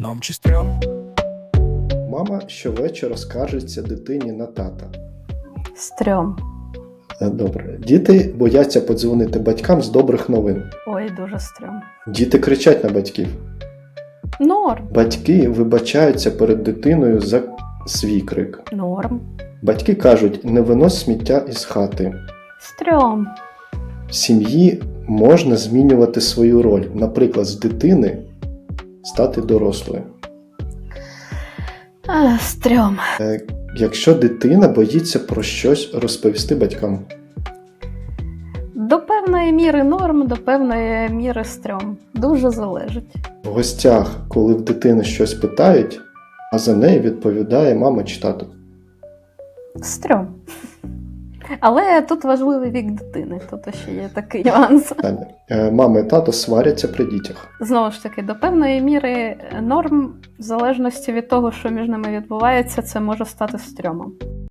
Нам чи стрьом? Мама щовечора скаржиться дитині на тата. Стрьом. Е, Добре. Діти бояться подзвонити батькам з добрих новин. Ой, дуже стрьом. Діти кричать на батьків. Норм. Батьки вибачаються перед дитиною за свій крик. Норм. Батьки кажуть, не винось сміття із хати. Стрьом. В сім'ї можна змінювати свою роль, наприклад, з дитини стати дорослою. А, стрьом. Е, Якщо дитина боїться про щось розповісти батькам, До певної міри норм, до певної міри стрьом. Дуже залежить. в гостях, коли в дитини щось питають, а за неї відповідає мама чи тато. Стрьом. Але тут важливий вік дитини, тут ще є такий нюанс. Мами Е, і тато сваряться при дітях. Знову ж таки, до певної міри норм, в залежності від того, що між ними відбувається, це може стати стрьомом.